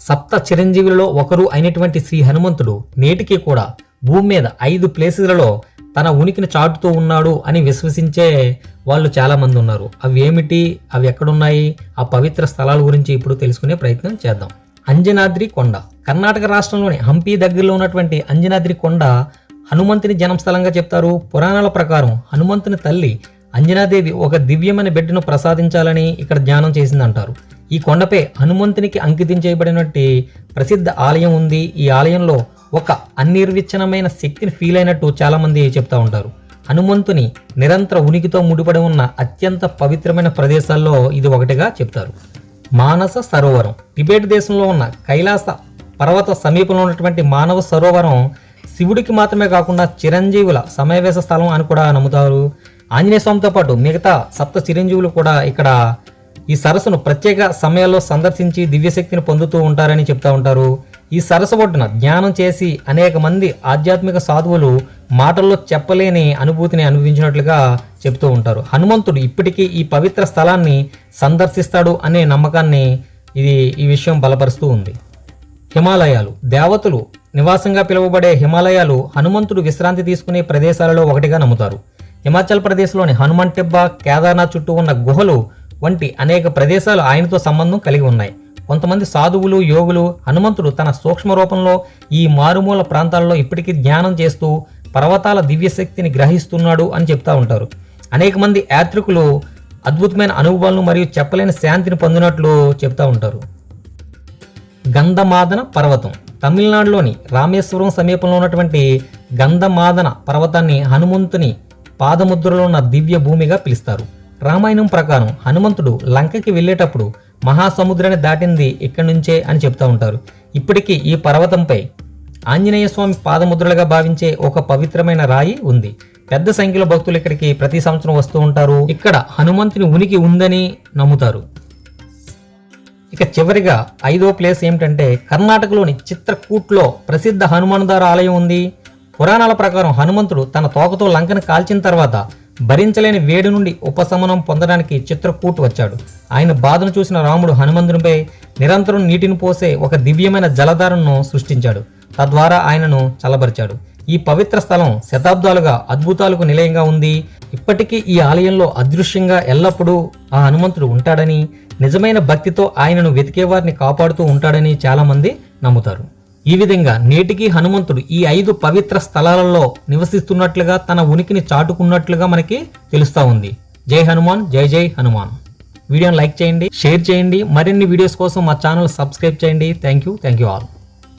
సప్త చిరంజీవులలో ఒకరు అయినటువంటి శ్రీ హనుమంతుడు నేటికి కూడా భూమి మీద ఐదు ప్లేసులలో తన ఉనికిని చాటుతూ ఉన్నాడు అని విశ్వసించే వాళ్ళు చాలామంది ఉన్నారు. అవి ఏమిటి? అవి ఎక్కడున్నాయి? ఆ పవిత్ర స్థలాల గురించి ఇప్పుడు తెలుసుకునే ప్రయత్నం చేద్దాం. అంజనాద్రి కొండ. కర్ణాటక రాష్ట్రంలోని హంపి దగ్గరలో ఉన్నటువంటి అంజనాద్రి కొండ హనుమంతుని జన్మస్థలంగా చెప్తారు. పురాణాల ప్రకారం హనుమంతుని తల్లి అంజనాదేవి ఒక దివ్యమైన బిడ్డను ప్రసాదించాలని ఇక్కడ ధ్యానం చేసిందంటారు. ఈ కొండపై హనుమంతునికి అంకితం చేయబడినట్టు ప్రసిద్ధ ఆలయం ఉంది. ఈ ఆలయంలో ఒక అనిర్విచ్ఛనమైన శక్తిని ఫీల్ అయినట్టు చాలామంది చెప్తూ చెప్తా ఉంటారు. హనుమంతుని నిరంతర ఉనికితో ముడిపడి ఉన్న అత్యంత పవిత్రమైన ప్రదేశాల్లో ఇది ఒకటిగా చెప్తారు. మానస సరోవరం. టిబెట్ దేశంలో ఉన్న కైలాస పర్వత సమీపంలో ఉన్నటువంటి మానవ సరోవరం శివుడికి మాత్రమే కాకుండా చిరంజీవుల సమావేశ స్థలం అని కూడా నమ్ముతారు. ఆంజనేయ స్వామితో పాటు మిగతా సప్త చిరంజీవులు కూడా ఇక్కడ ఈ సరస్సును ప్రత్యేక సమయాల్లో సందర్శించి దివ్యశక్తిని పొందుతూ ఉంటారని చెప్తా ఉంటారు. ఈ సరస్సు ఒడ్డున ధ్యానం చేసి అనేక మంది ఆధ్యాత్మిక సాధువులు మాటల్లో చెప్పలేని అనుభూతిని అనుభవించినట్లుగా చెప్తూ ఉంటారు. హనుమంతుడు ఇప్పటికీ ఈ పవిత్ర స్థలాన్ని సందర్శిస్తాడు అనే నమ్మకాన్ని ఇది ఈ విషయం బలపరుస్తూ ఉంది. హిమాలయాలు దేవతలు నివాసంగా పిలువబడే హిమాలయాలు హనుమంతుడు విశ్రాంతి తీసుకునే ప్రదేశాలలో ఒకటిగా నమ్ముతారు. హిమాచల్ ప్రదేశ్లోని హనుమాన్ టిబ్బా కేదార్నాథ్ చుట్టూ ఉన్న గుహలు వంటి అనేక ప్రదేశాలు ఆయనతో సంబంధం కలిగి ఉన్నాయి. కొంతమంది సాధువులు యోగులు హనుమంతుడు తన సూక్ష్మ రూపంలో ఈ మారుమూల ప్రాంతాల్లో ఇప్పటికీ ధ్యానం చేస్తూ పర్వతాల దివ్యశక్తిని గ్రహిస్తున్నాడు అని చెప్తా ఉంటారు. అనేక మంది యాత్రికులు అద్భుతమైన అనుభవాలను మరియు చెప్పలేని శాంతిని పొందినట్లు చెప్తా ఉంటారు. గంధమాదన పర్వతం తమిళనాడులోని రామేశ్వరం సమీపంలో ఉన్నటువంటి గంధమాదన పర్వతాన్ని హనుమంతుని పాదముద్రలో ఉన్న దివ్య భూమిగా పిలుస్తారు. రామాయణం ప్రకారం హనుమంతుడు లంకకి వెళ్ళేటప్పుడు మహాసముద్రాన్ని దాటింది ఇక్కడి నుంచే అని చెప్తా ఉంటారు. ఇప్పటికీ ఈ పర్వతంపై ఆంజనేయ స్వామి పాదముద్రలుగా భావించే ఒక పవిత్రమైన రాయి ఉంది. పెద్ద సంఖ్యలో భక్తులు ఇక్కడికి ప్రతి సంవత్సరం వస్తూ ఉంటారు. ఇక్కడ హనుమంతుని ఉనికి ఉందని నమ్ముతారు. ఇక చివరిగా ఐదో ప్లేస్ ఏమిటంటే కర్ణాటకలోని చిత్రకూట్లో ప్రసిద్ధ హనుమానుదార ఆలయం ఉంది. పురాణాల ప్రకారం హనుమంతుడు తన తోకతో లంకను కాల్చిన తర్వాత భరించలేని వేడి నుండి ఉపశమనం పొందడానికి చిత్రకూట్ వచ్చాడు. ఆయన బాధను చూసిన రాముడు హనుమంతునిపై నిరంతరం నీటిని పోసే ఒక దివ్యమైన జలధారను సృష్టించాడు. తద్వారా ఆయనను చల్లబరిచాడు. ఈ పవిత్ర స్థలం శతాబ్దాలుగా అద్భుతాలకు నిలయంగా ఉంది. ఇప్పటికీ ఈ ఆలయంలో అదృశ్యంగా ఎల్లప్పుడూ ఆ హనుమంతుడు ఉంటాడని నిజమైన భక్తితో ఆయనను వెతికేవారిని కాపాడుతూ ఉంటాడని చాలామంది నమ్ముతారు. ఈ విధంగా నేటికి హనుమంతుడు ఈ ఐదు పవిత్ర స్థలాలలో నివసిస్తున్నట్లుగా తన ఉనికిని చాటుకున్నట్లుగా మనకి తెలుస్తా ఉంది. జై హనుమాన్ జై జై హనుమాన్. వీడియోని లైక్ చేయండి షేర్ చేయండి. మరిన్ని వీడియోస్ కోసం మా ఛానల్ సబ్స్క్రైబ్ చేయండి. Thank you thank you all.